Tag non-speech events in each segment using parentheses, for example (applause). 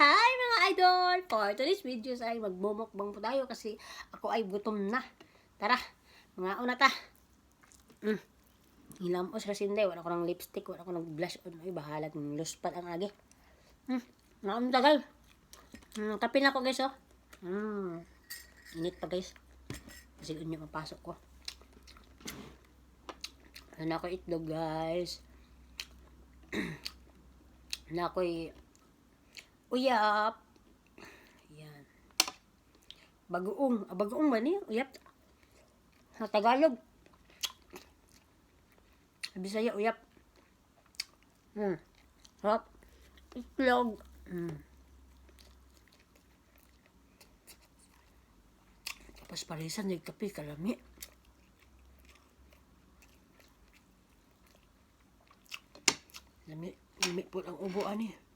Hi mga idol! For today's videos ay magmumukbang po tayo kasi ako ay gutom na. Tara, mga una ta. Mm. Hilamos kasi hindi. Wala ko ng lipstick, wala ko ng blush on. Ay, bahala ng luspat ang agi. Mm. Ang tagal. Mm, tapin ako guys oh. Mm. Init pa guys. Kasi doon yung mapasok ko. Ano ako itlog guys. (clears throat) na ako'y uyap. Yan. Bagoong. Ah, bagoong ba niya? Uyap. Sa Tagalog. Sa Bisaya, uyap. Hmm. Harap. Itlog. Hmm. Tapos parisan, nagkapi, kalami. Lami, lami po ang ubuan eh.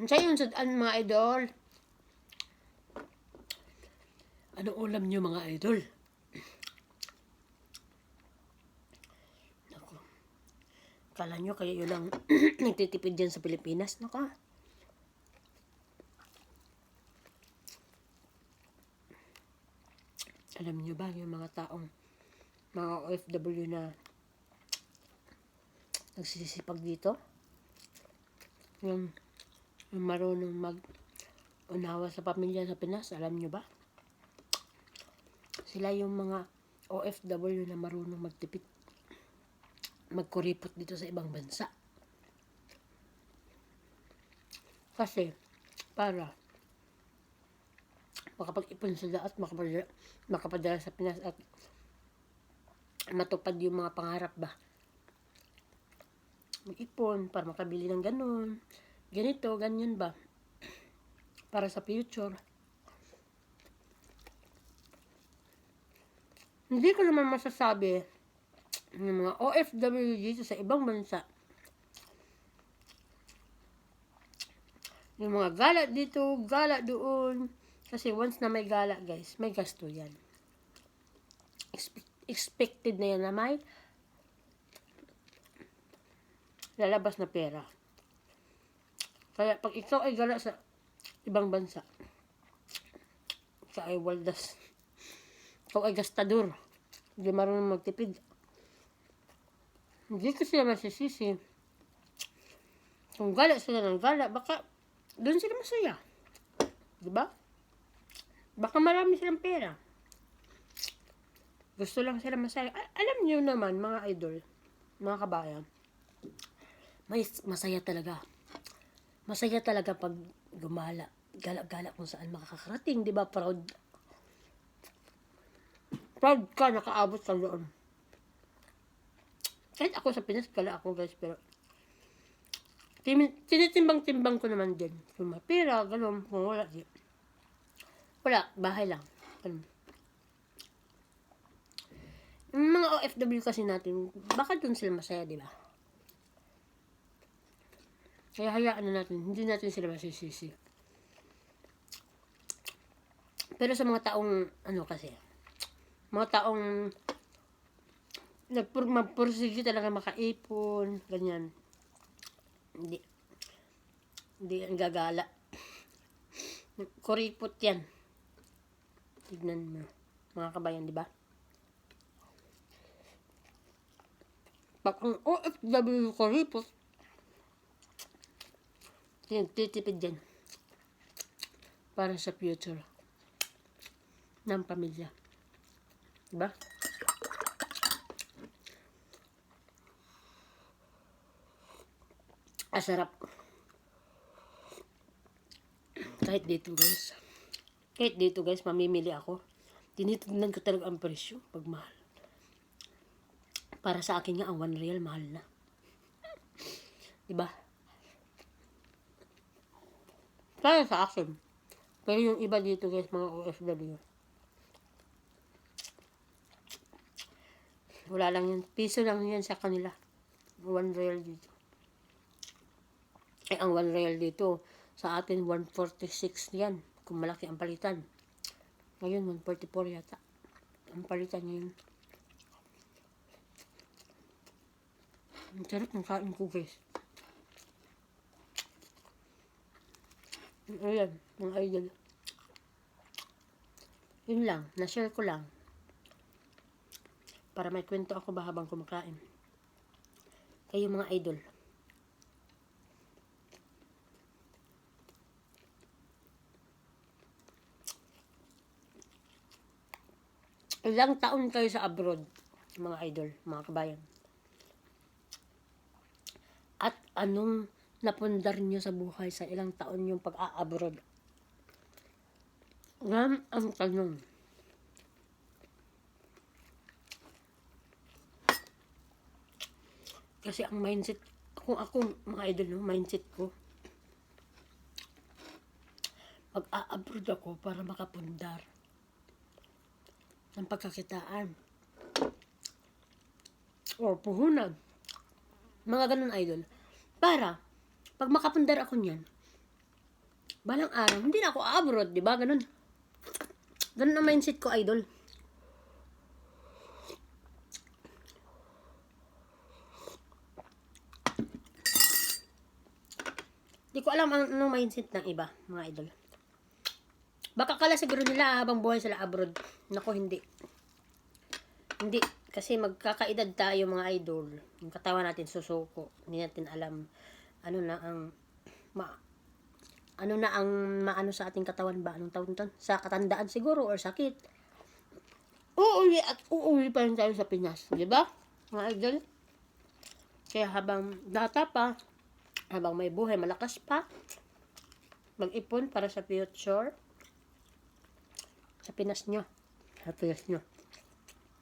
Sa yun, sudan mga idol. Ano ulam nyo mga idol? Naku. Kala nyo kaya yun lang (clears throat) nagtitipid dyan sa Pilipinas? Naku. Alam nyo ba yung mga taong mga OFW na nagsisipag dito? Yung, marunong mag unawa sa pamilya sa Pinas, alam nyo ba? Sila yung mga OFW na marunong magtipid magkuripot dito sa ibang bansa. Kasi, para makapag-ipon sila at makapadala, makapadala sa Pinas at matupad yung mga pangarap ba. Mag-ipon para makabili ng ganun. Ganito, ganyan ba. Para sa future. Hindi ko naman masasabi ng mga OFW dito sa ibang bansa. Yung mga gala dito, gala doon. Kasi once na may gala, guys, may gasto yan. Expe- expected na yan na may lalabas na pera. Kaya pag ikaw ay gala sa ibang bansa, ikaw ay waldas, ikaw ay gastador, hindi marunong magtipid. Hindi ko sila masisisi. Kung gala sila ng gala, baka doon sila masaya. Diba? Baka marami silang pera. Gusto lang sila masaya. A- alam niyo naman, mga idol, mga kabayan, may masaya talaga. Masaya talaga pag gumala. Gala-gala kung saan makakarating, di ba? Proud. Proud ka, nakaabot ka doon. Kahit ako sa Pinas, gala ako guys, pero tin- tinitimbang-timbang ko naman din. Kung may pera, ganun, kung wala, di. Wala, bahay lang. Ganun. Yung mga OFW kasi natin, baka dun sila masaya, di ba? Kaya hayaan na natin, hindi natin sila masisisi. Pero sa mga taong, ano kasi, mga taong nagpur magpursige talaga makaipon, ganyan. Hindi. Hindi ang gagala. Kuripot yan. Tignan mo. Mga kabayan, di ba? Pag ang OFW kuripot, yan, titipid yan. Para sa future ng pamilya. Diba? Asarap. Kahit dito guys. Kahit dito guys, mamimili ako. Tinitignan ko talaga ang presyo pag mahal. Para sa akin nga, ang 1 real mahal na. Diba? Kaya sa akin. Pero yung iba dito guys, mga OFW. Wala lang yan. Piso lang yan sa kanila. 1 real dito. Eh, ang 1 real dito, sa atin 146 yan. Kung malaki ang palitan. Ngayon, 144 yata. Ang palitan niya yun. Ang sarap ng kain ko, guys. Ayan, mga idol. Yun lang, na-share ko lang. Para may kwento ako ba habang kumakain. Kayo mga idol. Ilang taon kayo sa abroad, mga idol, mga kabayan? At anong napundar nyo sa buhay sa ilang taon yung pag-a-abroad? Yan ang tanong. Kasi ang mindset, kung ako, mga idol, no, mindset ko, mag-a-abroad ako para makapundar ng pagkakitaan. O puhunan. Mga ganun idol. Para, pag makapundar ako niyan, balang araw, hindi na ako abroad, di ba? Ganun. Ganun ang mindset ko, idol. Di ko alam ang anong mindset ng iba, mga idol. Baka kala siguro nila habang buhay sila abroad. Nako, hindi. Hindi. Kasi magkakaedad tayo mga idol. Yung katawan natin susuko. Hindi natin alam ano na ang ma, ano na ang maano sa ating katawan ba? Anong tawag nito? Sa katandaan siguro or sakit. Uuwi at uuwi pa rin tayo sa Pinas. Di ba? Mga idol. Kaya habang data pa, habang may buhay, malakas pa, mag-ipon para sa future sa Pinas nyo. Sa Pinas nyo.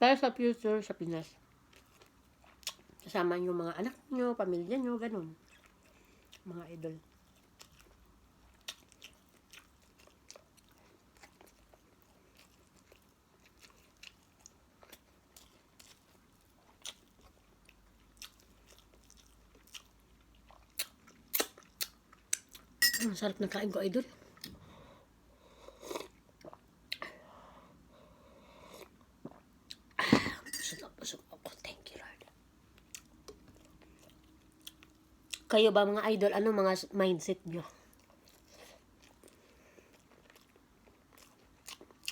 Para sa future sa Pinas. Kasama nyo mga anak nyo, pamilya nyo, ganun. Mga idol. Ang sarap kain ko, idol. Busog na busog ako. Thank you, Lord. Kayo ba mga idol, ano mga mindset nyo?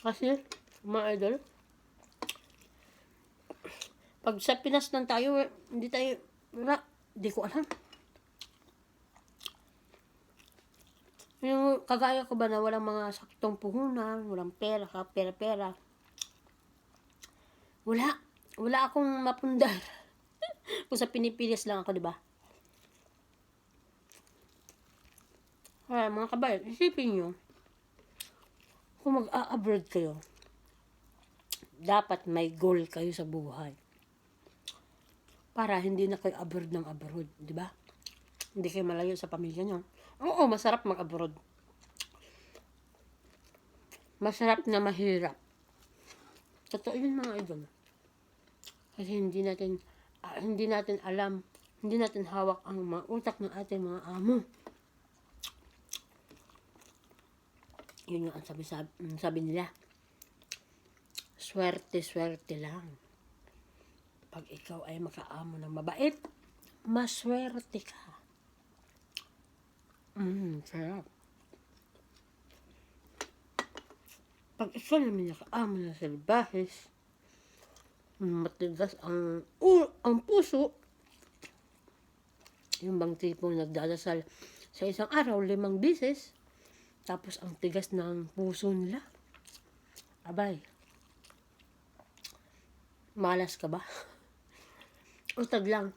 Kasi, mga idol, pag sa Pinas lang tayo, hindi tayo, wala, hindi ko alam. Yung kagaya ko ba na walang mga saktong puhunan, walang pera ka, pera-pera. Wala. Wala akong mapundar. (laughs) Kung sa Pinipilis lang ako, di ba? Kaya mga kabayan, isipin nyo, kung mag-a-abroad kayo, dapat may goal kayo sa buhay. Para hindi na kayo abroad ng abroad, di ba? Hindi kayo malayo sa pamilya nyo. Oo, masarap mag-abroad. Masarap na mahirap. Totoo yun mga idol. Kasi hindi natin ah, hindi natin alam, hindi natin hawak ang mga utak ng ating mga amo. Yun yung sabi, sabi, sabi nila. Swerte, swerte lang. Pag ikaw ay makaamo ng mabait, maswerte ka. Mm, sarap. Pag ikaw naman nakaamo ng salbahes, matigas ang uh, ang puso, yung bang tipong nagdadasal sa isang araw limang bisis, tapos ang tigas ng puso nila. Abay, malas ka ba? (laughs) Utag lang.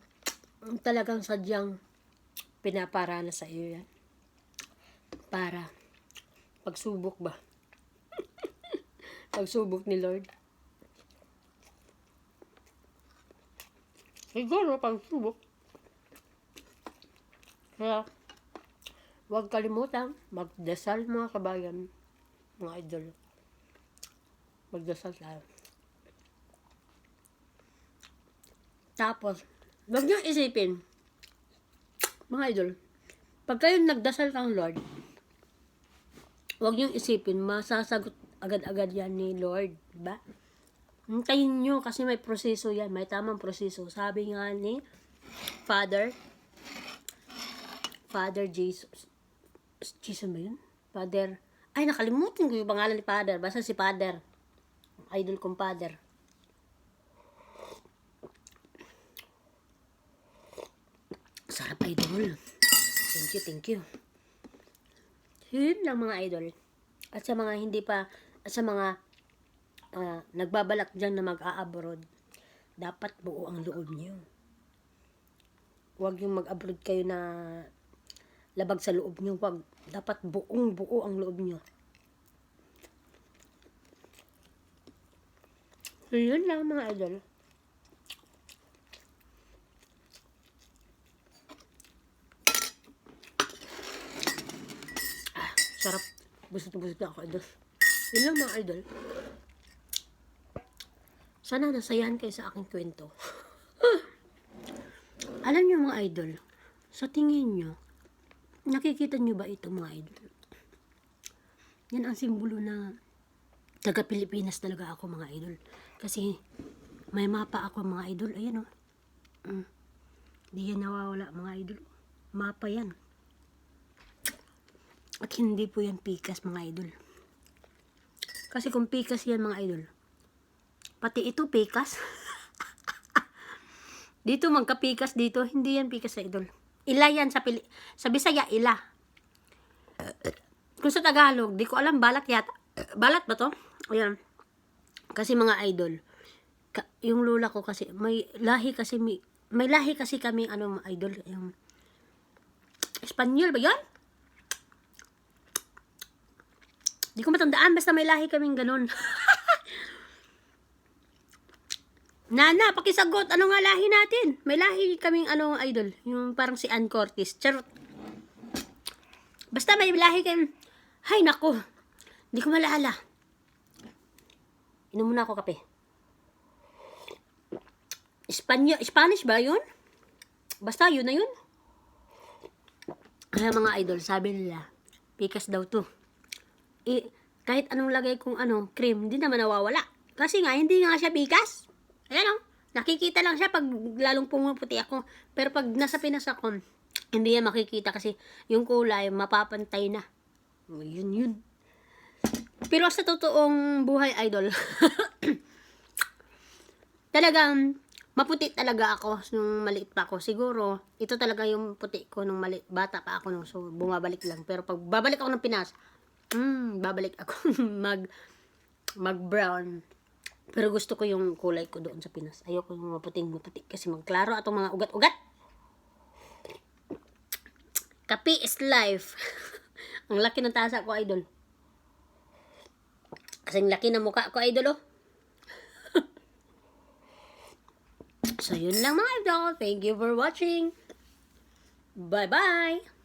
Talagang sadyang pinaparana sa iyo yan. Para pagsubok ba? (laughs) pagsubok ni Lord. Siguro, pagsubok. Kaya, huwag kalimutan, magdasal mga kabayan, mga idol. Magdasal tayo. Tapos, huwag niyo isipin, mga idol, pag kayo nagdasal kang Lord, huwag niyo isipin, masasagot agad-agad yan ni Lord, ba? Hintayin nyo kasi may proseso yan. May tamang proseso. Sabi nga ni Father, Father Jesus. Jesus ba yun? Father, ay nakalimutan ko yung pangalan ni Father. Basta si Father. Idol kong Father. Sarap idol. Thank you, thank you. Yun lang mga idol. At sa mga hindi pa, at sa mga ah, nagbabalak dyan na mag-a-abroad, dapat buo ang loob niyo. Huwag yung mag-abroad kayo na labag sa loob niyo. Huwag. Dapat buong buo ang loob niyo. So, yun lang mga idol. Ah, sarap. Busog na busog na ako, idol. Yun lang mga idol. Sana nasayahan kayo sa aking kwento. (laughs) Alam niyo mga idol, sa tingin niyo, nakikita niyo ba ito mga idol? Yan ang simbolo na taga Pilipinas talaga ako mga idol. Kasi may mapa ako mga idol. Ayan o. Mm. Di yan nawawala mga idol. Mapa yan. At hindi po yan pikas mga idol. Kasi kung pikas yan mga idol, pati ito pikas. (laughs) dito magkapikas dito, hindi yan pikas sa idol. Ila yan sa Pili sa Bisaya, ila. Kung sa Tagalog, di ko alam balat yata. Balat ba to? Ayan. Kasi mga idol, ka, yung lula ko kasi may lahi kasi may, may lahi kasi kami ano idol yung Espanyol ba 'yan? Di ko matandaan basta may lahi kaming ganun. (laughs) Nana, pakisagot. Ano nga lahi natin? May lahi kaming ano idol. Yung parang si Ann Cortez. Charot. Basta may lahi kaming... Hay, nako. Hindi ko malala. Inom muna ako kape. Espanya, Spanish ba yun? Basta yun na yun. Kaya mga idol, sabi nila, pikas daw to. Eh, kahit anong lagay kong ano, cream, hindi naman nawawala. Kasi nga, hindi nga siya pikas. Ayan o, nakikita lang siya pag lalong pumuputi ako. Pero pag nasa Pinas ako, hindi yan makikita kasi yung kulay, mapapantay na. Oh, Yun, yun. Pero sa totoong buhay idol, (coughs) talagang maputi talaga ako nung maliit pa ako. Siguro, ito talaga yung puti ko nung mali, bata pa ako. Nung, so, bumabalik lang. Pero pag babalik ako ng Pinas, mm, babalik ako (laughs) mag mag brown. Pero gusto ko yung kulay ko doon sa Pinas. Ayoko yung maputing maputi kasi magklaro atong mga ugat-ugat. Kapi is life. (laughs) Ang laki ng tasa ko, idol. Kasing laki ng mukha ko, idol, oh. (laughs) so, yun lang mga idol. Thank you for watching. Bye-bye.